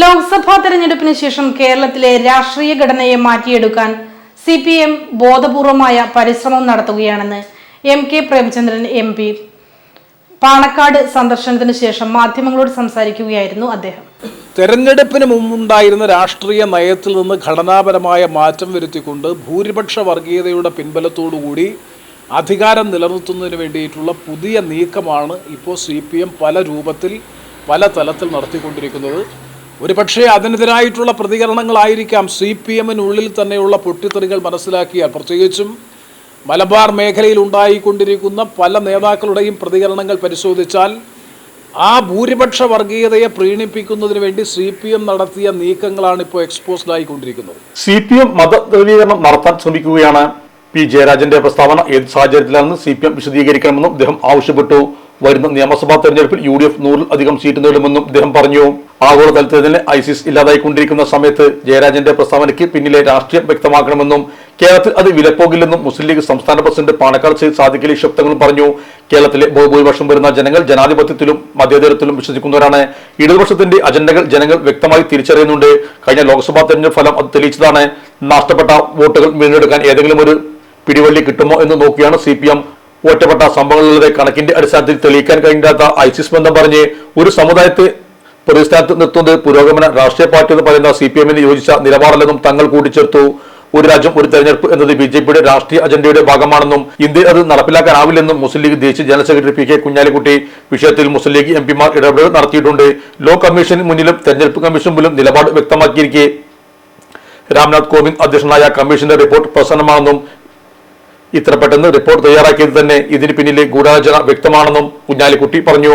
ലോക്സഭാ തെരഞ്ഞെടുപ്പിന് ശേഷം കേരളത്തിലെ രാഷ്ട്രീയ ഘടനയെ മാറ്റിയെടുക്കാൻ സി പി എം ബോധപൂർവമായ പരിശ്രമം നടത്തുകയാണെന്ന് M K Premachandran M P. Panakkad സന്ദർശനത്തിന് ശേഷം മാധ്യമങ്ങളോട് സംസാരിക്കുകയായിരുന്നു അദ്ദേഹം. തെരഞ്ഞെടുപ്പിന് മുമ്പുണ്ടായിരുന്ന രാഷ്ട്രീയ നയത്തിൽ നിന്ന് ഘടനാപരമായ മാറ്റം വരുത്തിക്കൊണ്ട് ഭൂരിപക്ഷ വർഗീയതയുടെ പിൻബലത്തോടുകൂടി അധികാരം നിലനിർത്തുന്നതിന് വേണ്ടിയിട്ടുള്ള പുതിയ നീക്കമാണ് ഇപ്പോൾ സി പല രൂപത്തിൽ പല തലത്തിൽ നടത്തിക്കൊണ്ടിരിക്കുന്നത്. ഒരുപക്ഷെ അതിനെതിരായിട്ടുള്ള പ്രതികരണങ്ങളായിരിക്കാം സി പി എമ്മിനുള്ളിൽ തന്നെയുള്ള പൊട്ടിത്തെറികൾ മനസ്സിലാക്കിയാൽ. പ്രത്യേകിച്ചും മലബാർ മേഖലയിൽ ഉണ്ടായിക്കൊണ്ടിരിക്കുന്ന പല നേതാക്കളുടെയും പ്രതികരണങ്ങൾ പരിശോധിച്ചാൽ ആ ഭൂരിപക്ഷ വർഗീയതയെ പ്രീണിപ്പിക്കുന്നതിന് വേണ്ടി സി പി എം നടത്തിയ നീക്കങ്ങളാണ് ഇപ്പോൾ എക്സ്പോസ്ഡ് ആയിക്കൊണ്ടിരിക്കുന്നത്. സി പി എം മതധ്രുവീകരണം നടത്താൻ ശ്രമിക്കുകയാണ് പി ജയരാജന്റെ പ്രസ്താവന. ഏത് സാഹചര്യത്തിലാണെന്ന് സി പി എം വിശദീകരിക്കണമെന്നും അദ്ദേഹം ആവശ്യപ്പെട്ടു. വരുന്ന നിയമസഭാ തെരഞ്ഞെടുപ്പിൽ യു ഡി എഫ് നൂറിൽ അധികം സീറ്റ് നേടുമെന്നും അദ്ദേഹം പറഞ്ഞു. ആഗോളതലത്തിൽ തന്നെ ഐസിസ് ഇല്ലാതായിക്കൊണ്ടിരിക്കുന്ന സമയത്ത് ജയരാജന്റെ പ്രസ്താവനയ്ക്ക് പിന്നിലെ രാഷ്ട്രീയം വ്യക്തമാക്കണമെന്നും കേരളത്തിൽ അത് വിലപ്പോകില്ലെന്നും മുസ്ലിം ലീഗ് സംസ്ഥാന പ്രസിഡന്റ് പാണക്കാട് സയ്യിദ് സാദിഖ് അലി ശബ്ദങ്ങളും പറഞ്ഞു. കേരളത്തിലെ ബഹുഭൂരിപക്ഷം വരുന്ന ജനങ്ങൾ ജനാധിപത്യത്തിലും മതേതരത്തിലും വിശ്വസിക്കുന്നവരാണ്. ഇടതുപക്ഷത്തിന്റെ അജണ്ടകൾ ജനങ്ങൾ വ്യക്തമായി തിരിച്ചറിയുന്നുണ്ട്. കഴിഞ്ഞ ലോക്സഭാ തെരഞ്ഞെടുപ്പ് ഫലം അത് തെളിയിച്ചതാണ്. നഷ്ടപ്പെട്ട വോട്ടുകൾ വീണ്ടെടുക്കാൻ ഏതെങ്കിലും ഒരു പിടിവള്ളി കിട്ടുമോ എന്ന് നോക്കിയാണ് സി പി എം ഒറ്റപ്പെട്ട സംഭവങ്ങളുടെ കണക്കിന്റെ അടിസ്ഥാനത്തിൽ തെളിയിക്കാൻ കഴിയാത്ത ഐസിസ് ബന്ധം പറഞ്ഞ് ഒരു സമുദായത്തെ പ്രതിസ്ഥാനത്ത് നിർത്തുന്നത് പുരോഗമന രാഷ്ട്രീയ പാർട്ടി എന്ന് പറയുന്ന സി പി എമ്മിന് യോജിച്ച നിലപാടല്ലെന്നും തങ്ങൾ കൂട്ടിച്ചേർത്തു. ഒരു രാജ്യം ഒരു തെരഞ്ഞെടുപ്പ് എന്നത് ബി ജെ പിയുടെ രാഷ്ട്രീയ അജണ്ടയുടെ ഭാഗമാണെന്നും ഇന്ത്യ അത് നടപ്പിലാക്കാനാവില്ലെന്നും മുസ്ലിം ലീഗ് ദേശീയ general secretary P K Kunhalikutty വിഷയത്തിൽ മുസ്ലിം ലീഗ് എം പിമാർ ഇടപെടൽ നടത്തിയിട്ടുണ്ട്. ലോ കമ്മീഷന് മുന്നിലും തെരഞ്ഞെടുപ്പ് കമ്മീഷൻ മുന്നിലും നിലപാട് വ്യക്തമാക്കിയിരിക്കെ. രാംനാഥ് കോവിന്ദ് അധ്യക്ഷനായ കമ്മീഷന്റെ റിപ്പോർട്ട് പ്രസന്നമാണെന്നും ഇത്ര പെട്ടെന്ന് റിപ്പോർട്ട് തയ്യാറാക്കിയത് തന്നെ ഇതിന് പിന്നിലെ ഗൂഢാലോചന വ്യക്തമാണെന്നും കുഞ്ഞാലിക്കുട്ടി പറഞ്ഞു.